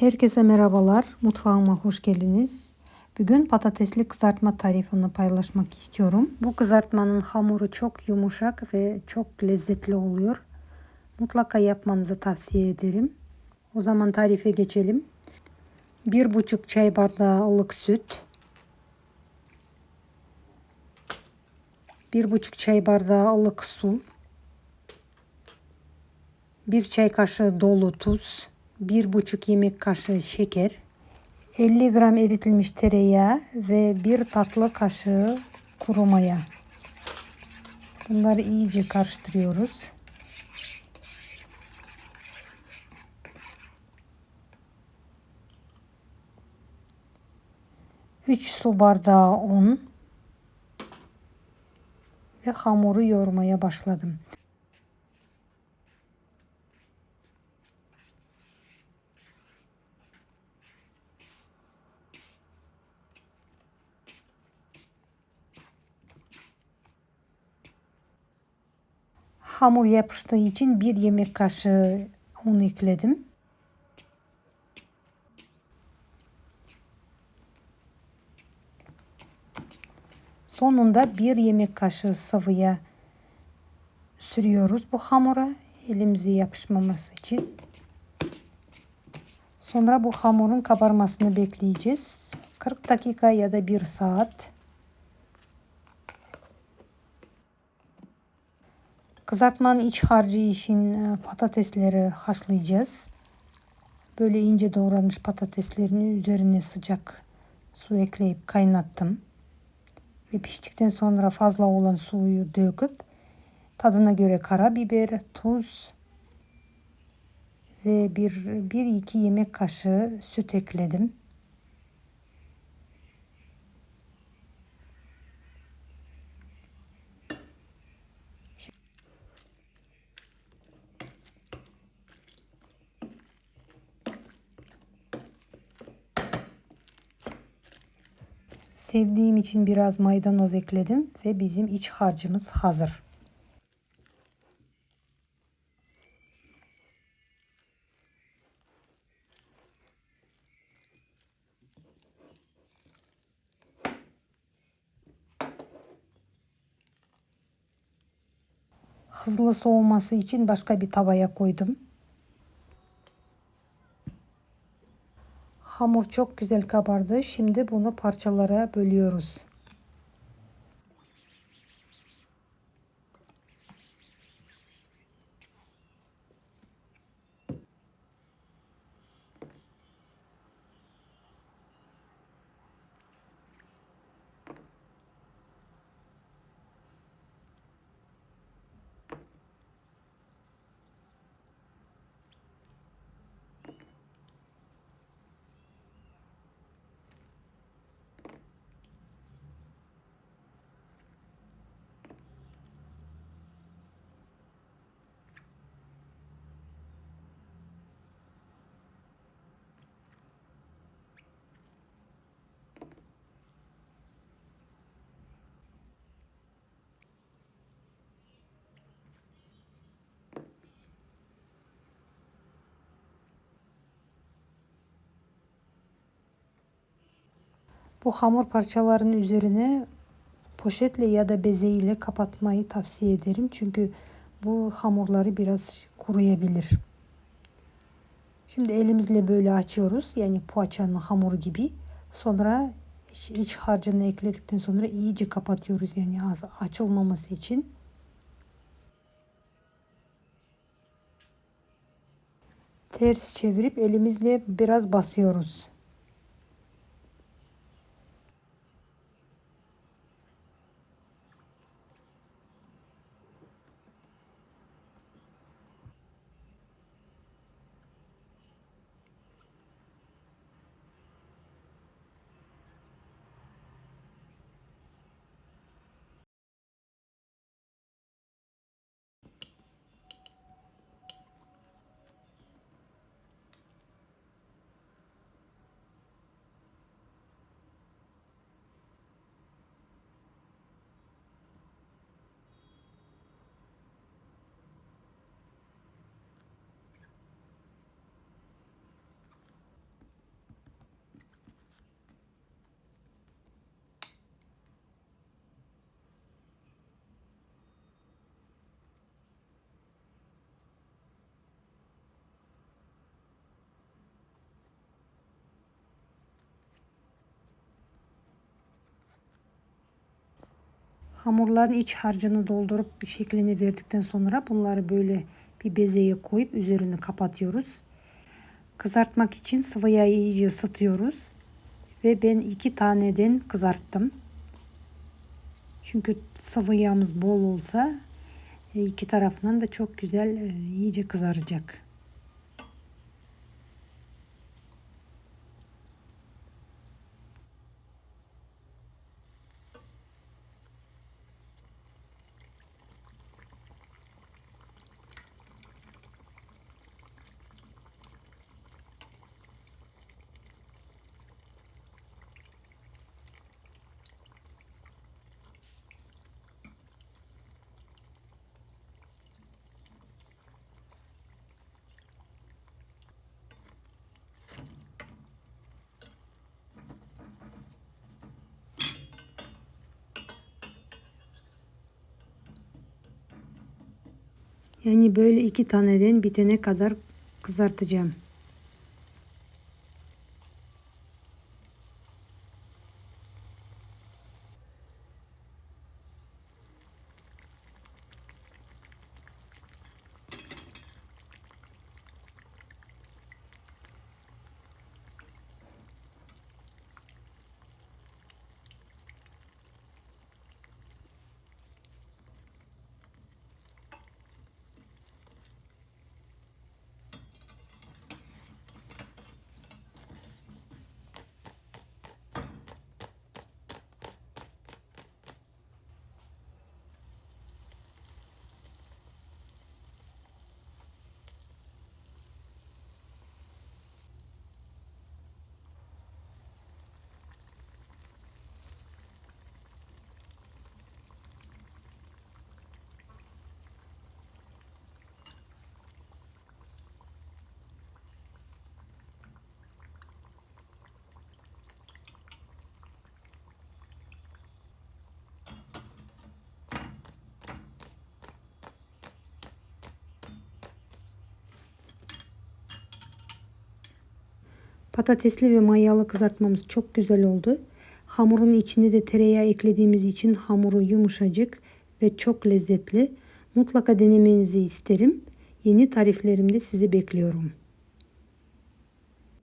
Herkese merhabalar. Mutfağıma hoş geldiniz. Bugün patatesli kızartma tarifini paylaşmak istiyorum. Bu kızartmanın hamuru çok yumuşak ve çok lezzetli oluyor. Mutlaka yapmanızı tavsiye ederim. O zaman tarife geçelim. Bir buçuk çay bardağı ılık süt. Bir buçuk çay bardağı ılık su. Bir çay kaşığı dolu tuz. 1,5 yemek kaşığı şeker, 50 gram eritilmiş tereyağı ve 1 tatlı kaşığı kuru maya. Bunları iyice karıştırıyoruz. Üç su bardağı un ve hamuru yoğurmaya başladım. Hamur yapıştığı için bir yemek kaşığı un ekledim. Sonunda bir yemek kaşığı sıvıya sürüyoruz bu hamura elimize yapışmaması için. Sonra bu hamurun kabarmasını bekleyeceğiz. 40 dakika ya da 1 saat. Kızartmanın iç harcı için e, patatesleri haşlayacağız. Böyle ince doğranmış patateslerini üzerine sıcak su ekleyip kaynattım. Ve piştikten sonra fazla olan suyu döküp tadına göre karabiber, tuz ve bir, bir iki yemek kaşığı süt ekledim. Sevdiğim için biraz maydanoz ekledim ve bizim iç harcımız hazır. Hızlı soğuması için başka bir tavaya koydum. Hamur çok güzel kabardı. Şimdi bunu parçalara bölüyoruz. Bu hamur parçalarının üzerine poşetle ya da beze ile kapatmayı tavsiye ederim. Çünkü bu hamurları biraz kuruyabilir. Şimdi elimizle böyle açıyoruz. Yani poğaçanın hamuru gibi. Sonra iç, iç harcını ekledikten sonra iyice kapatıyoruz. Yani açılmaması için. Ters çevirip elimizle biraz basıyoruz. Hamurların iç harcını doldurup şeklini verdikten sonra bunları böyle bir bezeye koyup üzerini kapatıyoruz. Kızartmak için sıvı iyice ısıtıyoruz. Ve ben iki taneden kızarttım. Çünkü sıvı yağımız bol olsa e, iki tarafından da çok güzel e, iyice kızaracak. Yani böyle iki taneden bitene kadar kızartacağım. Patatesli ve mayalı kızartmamız çok güzel oldu. Hamurun içine de tereyağı eklediğimiz için hamuru yumuşacık ve çok lezzetli. Mutlaka denemenizi isterim. Yeni tariflerimde sizi bekliyorum.